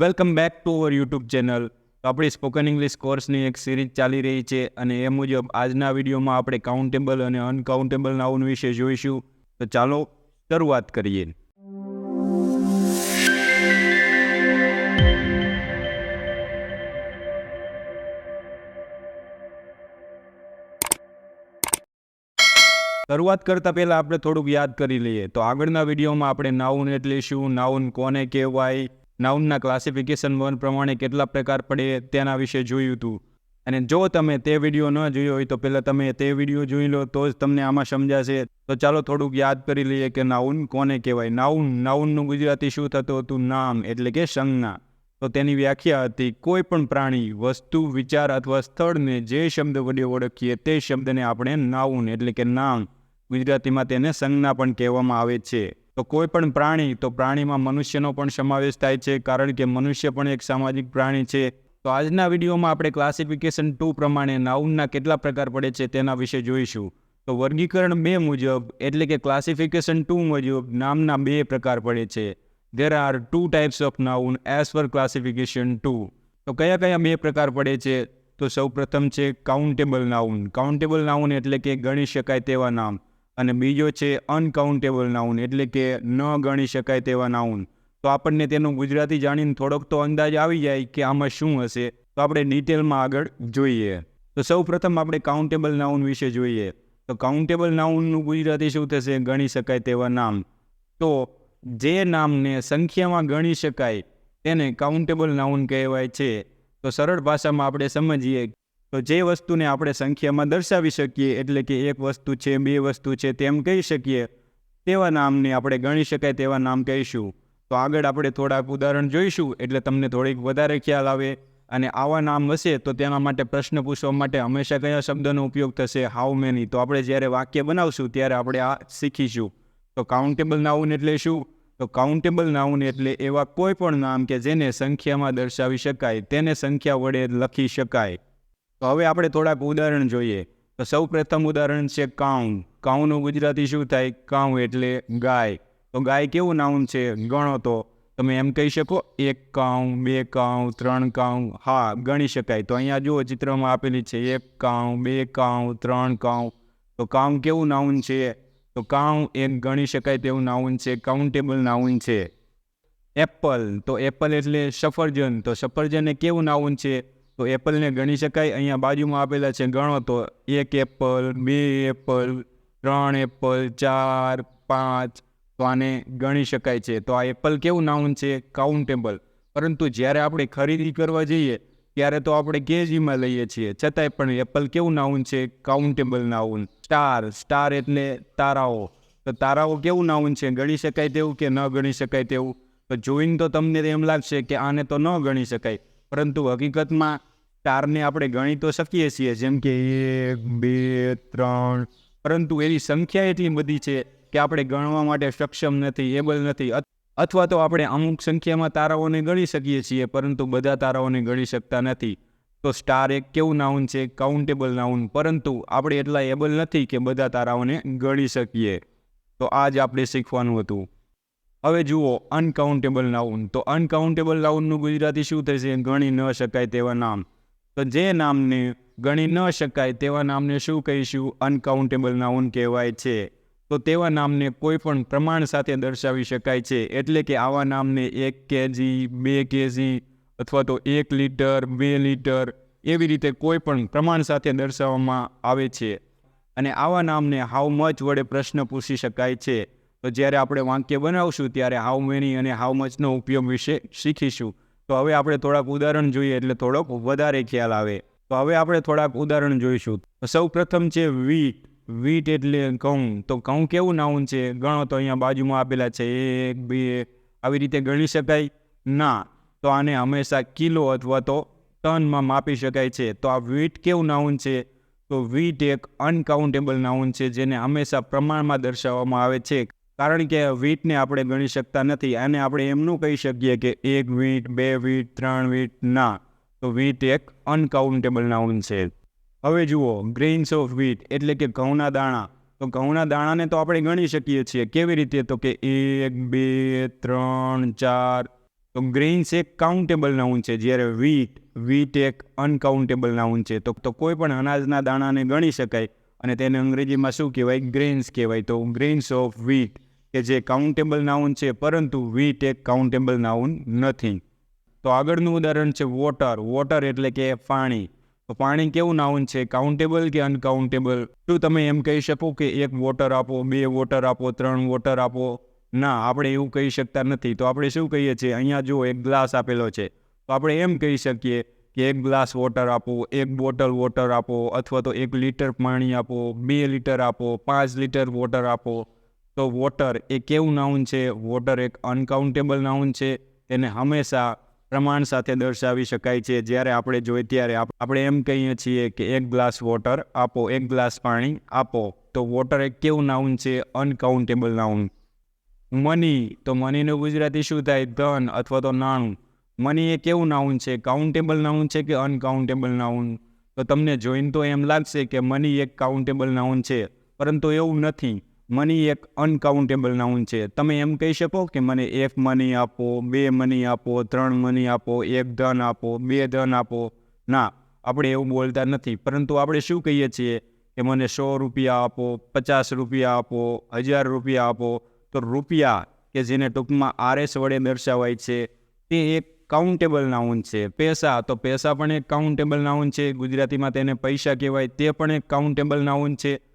Welcome back to our YouTube channel આપણી spoken English કોર્સની એક સિરીઝ ચાલી રહી છે અને એ મુજબ આજના વિડીયોમાં આપણે કાઉન્ટેબલ અને અનકાઉન્ટેબલ નાઉન વિશે જોઈશું. તો ચાલો શરૂઆત કરીએ. શરૂઆત કરતાં પહેલાં આપણે થોડુંક યાદ કરી લઈએ. તો આગળના વિડીયોમાં આપણે નાઉન એટલે શું? નાઉન કોને કહેવાય? નાઉનના ક્લાસિફિકેશન વન પ્રમાણે કેટલા પ્રકાર પડે તેના વિશે જોયું હતું અને જો તમે તે વીડિયો ન જોયો હોય તો પહેલાં તમે તે વીડિયો જોઈ લો, તો જ તમને આમાં સમજાશે. તો ચાલો થોડુંક યાદ કરી લઈએ કે નાઉન કોને કહેવાય? નાઉન નાઉનનું ગુજરાતી શું થતું હતું? નામ, એટલે કે સંજ્ઞા. તો તેની વ્યાખ્યા હતી, કોઈ પણ પ્રાણી, વસ્તુ, વિચાર અથવા સ્થળને જે શબ્દ વડે ઓળખીએ તે શબ્દને આપણે નાઉન એટલે કે નામ. ગુજરાતીમાં તેને સંજ્ઞા પણ કહેવામાં આવે છે. તો કોઈ પણ પ્રાણી, તો પ્રાણીમાં મનુષ્યનો પણ સમાવેશ થાય છે. કારણ કે મનુષ્ય પણ એક સામાજિક પ્રાણી છે. તો આજના વિડીયોમાં આપણે ક્લાસિફિકેશન ટુ પ્રમાણે નાઉનના કેટલા પ્રકાર પડે છે તેના વિશે જોઈશું. તો વર્ગીકરણ બે મુજબ, એટલે કે ક્લાસિફિકેશન ટુ મુજબ નામના બે પ્રકાર પડે છે. There are two types of noun as per classification two. તો કયા કયા બે પ્રકાર પડે છે? તો સૌ પ્રથમ છે કાઉન્ટેબલ નાઉન કાઉન્ટેબલ નાઉન એટલે કે ગણી શકાય તેવા નામ. અને બીજો છે અનકાઉન્ટેબલ નાઉન એટલે કે ન ગણી શકાય તેવા નાઉન તો આપણને તેનું ગુજરાતી જાણીને થોડોક તો અંદાજ આવી જાય કે આમાં શું હશે. તો આપણે ડિટેલમાં આગળ જોઈએ. તો સૌ પ્રથમ આપણે કાઉન્ટેબલ નાઉન વિશે જોઈએ. તો કાઉન્ટેબલ નાઉનનું ગુજરાતી શું થશે? ગણી શકાય તેવા નામ. તો જે નામને સંખ્યામાં ગણી શકાય તેને કાઉન્ટેબલ નાઉન કહેવાય છે. તો સરળ ભાષામાં આપણે સમજીએ તો જે વસ્તુને આપણે સંખ્યામાં દર્શાવી શકીએ, એટલે કે એક વસ્તુ છે, બે વસ્તુ છે, તેમ કહી શકીએ, તેવા નામને આપણે ગણી શકાય તેવા નામ કહીશું. તો આગળ આપણે થોડાક ઉદાહરણ જોઈશું, એટલે તમને થોડીક વધારે ખ્યાલ આવે. અને આવા નામ હશે, તો તેના માટે પ્રશ્ન પૂછવા માટે હંમેશા કયા શબ્દનો ઉપયોગ થશે હાઉ મેની તો આપણે જ્યારે વાક્ય બનાવશું, ત્યારે આપણે આ શીખીશું. તો કાઉન્ટેબલ નાઉન એટલે શું? તો કાઉન્ટેબલ નાઉન એટલે એવા કોઈ પણ નામ કે જેને સંખ્યામાં દર્શાવી શકાય, તેને સંખ્યા વડે લખી શકાય. તો હવે આપણે થોડાક ઉદાહરણ જોઈએ. તો સૌ પ્રથમ ઉદાહરણ છે કાઉ કાઉનું ગુજરાતી શું થાય? કાઉ એટલે ગાય. તો ગાય કેવું નાઉન છે? ગણો તો. તમે એમ કહી શકો, એક કાઉ, બે કાઉ, ત્રણ કાઉ. હા, ગણી શકાય. તો અહીંયા જુઓ, ચિત્રમાં આપેલી છે, એક કાઉ, બે કાઉ, ત્રણ કાઉ. તો કાઉ કેવું નાઉન છે? તો કાઉ એક ગણી શકાય તેવું નાઉન છે, કાઉન્ટેબલ નાઉન છે. એપલ. તો એપલ એટલે સફરજન. તો સફરજન એ કેવું નાઉન છે? તો એપલને ગણી શકાય. અહીંયા બાજુમાં આપેલા છે ગણો તો એક એપલ, બે એપલ, ત્રણ એપલ, ચાર, પાંચ. તો આને ગણી શકાય છે. તો આ એપલ કેવું નાઉન છે? કાઉન્ટેબલ પરંતુ જ્યારે આપણે ખરીદી કરવા જઈએ, ત્યારે તો આપણે કેજીમાં લઈએ છીએ. છતાંય પણ એપલ કેવું નાઉન છે? કાઉન્ટેબલ નાઉન સ્ટાર સ્ટાર એટલે તારાઓ. તો તારાઓ કેવું નાઉન છે? ગણી શકાય તેવું કે ન ગણી શકાય તેવું? તો જોઈને તો તમને એમ લાગશે કે આને તો ન ગણી શકાય. પરંતુ હકીકતમાં સ્ટારને આપણે ગણી તો શકીએ છીએ, જેમ કે એક, બે, ત્રણ, પરંતુ એની સંખ્યા એટલી બધી છે કે આપણે ગણવા માટે સક્ષમ નથી એબલ નથી. અથવા તો આપણે અમુક સંખ્યામાં તારાઓને ગણી શકીએ છીએ, પરંતુ બધા તારાઓને ગણી શકતા નથી. તો સ્ટાર એક કેવું નાઉન છે? કાઉન્ટેબલ નાઉન પરંતુ આપણે એટલા એબલ નથી કે બધા તારાઓને ગણી શકીએ. તો આ જ આપણે શીખવાનું હતું. હવે જુઓ અનકાઉન્ટેબલ નાઉન તો અનકાઉન્ટેબલ નાઉનનું ગુજરાતી શું થશે? ગણી ન શકાય તેવા નામ. તો જે નામને ગણી ન શકાય તેવા નામને શું કહીશું? અનકાઉન્ટેબલ નાઉન કહેવાય છે. તો તેવા નામને કોઈ પણ પ્રમાણ સાથે દર્શાવી શકાય છે. એટલે કે આવા નામને એક કેજી બે કેજી અથવા તો એક લીટર, બે લીટર એવી રીતે કોઈ પણ પ્રમાણ સાથે દર્શાવવામાં આવે છે. અને આવા નામને હાઉ મચ વડે પ્રશ્ન પૂછી શકાય છે. તો જ્યારે આપણે વાક્ય બનાવશું, ત્યારે હાઉ મેની અને હાઉ મચનો ઉપયોગ વિશે શીખીશું. તો હવે આપણે થોડાક ઉદાહરણ જોઈએ, એટલે થોડોક વધારે ખ્યાલ આવે. તો હવે આપણે થોડાક ઉદાહરણ જોઈશું. સૌ પ્રથમ છે વીટ વીટ એટલે ઘઉં. તો ઘઉં કેવું નાઉન છે? ગણો તો અહીંયા બાજુમાં આપેલા છે, એક, બે. આવી રીતે ગણી શકાય? ના. તો આને હંમેશા કિલો અથવા તો ટનમાં માપી શકાય છે. તો આ વીટ કેવું નાઉન છે? તો વીટ એક અનકાઉન્ટેબલ નાઉન છે, જેને હંમેશા પ્રમાણમાં દર્શાવવામાં આવે છે. કારણ કે વીટને આપણે ગણી શકતા નથી અને આપણે એમનું કહી શકીએ કે એક વીટ, બે વીટ, ત્રણ વીટ, ના. તો વીટ એક અનકાઉન્ટેબલ નાઉન છે. હવે જુઓ ગ્રેઇન્સ ઓફ વીટ એટલે કે ઘઉંના દાણા. તો ઘઉંના દાણાને તો આપણે ગણી શકીએ છીએ. કેવી રીતે? તો કે એક, બે, ત્રણ, ચાર. તો ગ્રેઇન્સ એક કાઉન્ટેબલ નાઉન છે. જ્યારે વીટ વીટ એક અનકાઉન્ટેબલ નાઉન છે. તો તો કોઈ પણ અનાજના દાણાને ગણી શકાય. અને તેને અંગ્રેજીમાં શું કહેવાય? ગ્રેન્સ કહેવાય. તો ગ્રેન્સ ઓફ વીટ કે જે કાઉન્ટેબલ નાઉન છે, પરંતુ વી ટેક કાઉન્ટેબલ નાઉન નથી. તો આગળનું ઉદાહરણ છે વોટર વોટર એટલે કે પાણી. તો પાણી કેવું નાઉન છે? કાઉન્ટેબલ કે અનકાઉન્ટેબલ શું તમે એમ કહી શકો કે એક વોટર આપો, બે વોટર આપો, ત્રણ વોટર આપો? ના, આપણે એવું કહી શકતા નથી. તો આપણે શું કહીએ છીએ? અહીંયા જો એક ગ્લાસ આપેલો છે. તો આપણે એમ કહી શકીએ કે એક ગ્લાસ વોટર આપો, એક બોટલ વોટર આપો, અથવા તો એક લીટર પાણી આપો, બે લીટર આપો, પાંચ લીટર વોટર આપો. તો વોટર એ કેવું નાઉન છે? વોટર એક અનકાઉન્ટેબલ નાઉન છે. તેને હંમેશા પ્રમાણ સાથે દર્શાવી શકાય છે. જ્યારે આપણે જોઈએ ત્યારે આપણે એમ કહીએ છીએ કે એક ગ્લાસ વોટર આપો, એક ગ્લાસ પાણી આપો, તો વોટર એક કેવું નાઉન છે? અનકાઉન્ટેબલ નાઉન મની, તો મનીનું ગુજરાતી શું થાય? ધન અથવા તો નાણું. મની એ કેવું નાઉન છે? કાઉન્ટેબલ નાઉન છે કે અનકાઉન્ટેબલ નાઉન તો તમને જોઈને તો એમ લાગશે કે મની એક કાઉન્ટેબલ નાઉન છે. પરંતુ એવું નથી. મની એક અનકાઉન્ટેબલ નાઉન છે. તમે એમ કહી શકો કે મને એક મની આપો, બે મની આપો, ત્રણ મની આપો, એક ધન આપો, બે ધન આપો. ના, આપણે એવું બોલતા નથી. પરંતુ આપણે શું કહીએ છીએ કે મને સો રૂપિયા આપો, પચાસ રૂપિયા આપો, હજાર રૂપિયા આપો. તો રૂપિયા કે જેને ટૂંકમાં આરએસ વડે દર્શાવાય છે, તે એક કાઉન્ટેબલ નાઉન છે. પૈસા, તો પૈસા પણ એક કાઉન્ટેબલ નાઉન છે. ગુજરાતીમાં તેને પૈસા કહેવાય. તે પણ એક કાઉન્ટેબલ નાઉન છે.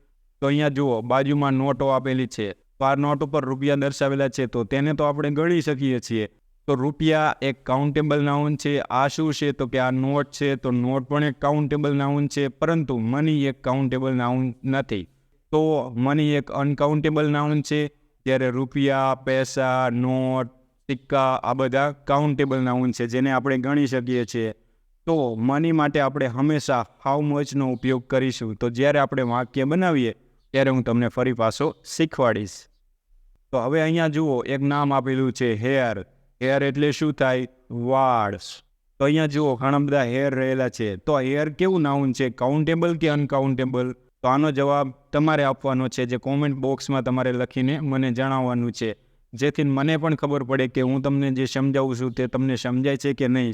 તો અહીંયા જુઓ, બાજુમાં નોટો આપેલી છે. તો આ નોટ ઉપર રૂપિયા દર્શાવેલા છે. તો તેને તો આપણે ગણી શકીએ છીએ. તો રૂપિયા એક કાઉન્ટેબલ નાઉન છે. આ શું છે? તો કે આ નોટ છે. તો નોટ પણ એક કાઉન્ટેબલ નાઉન છે. પરંતુ મની એક કાઉન્ટેબલ નાઉન નથી. તો મની એક અનકાઉન્ટેબલ નાઉન છે. જ્યારે રૂપિયા, પૈસા, નોટ, સિક્કા આ બધા કાઉન્ટેબલ નાઉન છે. જેને આપણે ગણી શકીએ છીએ. તો મની માટે આપણે હંમેશા હાઉ મચનો ઉપયોગ કરીશું. તો જ્યારે આપણે વાક્ય બનાવીએ ત્યારે હું તમને ફરી પાછો શીખવાડીશ. તો હવે અહીંયા જુઓ, એક નામ આપેલું છે, હેર. હેર એટલે શું થાય? વાળ તો અહીંયા જુઓ, ઘણા બધા હેર રહેલા છે. તો હેર કેવું નાઉન છે? કાઉન્ટેબલ કે અનકાઉન્ટેબલ તો આનો જવાબ તમારે આપવાનો છે, જે કોમેન્ટ બોક્સમાં તમારે લખીને મને જણાવવાનું છે. જેથી મને પણ ખબર પડે કે હું તમને જે સમજાવું છું તે તમને સમજાય છે કે નહીં.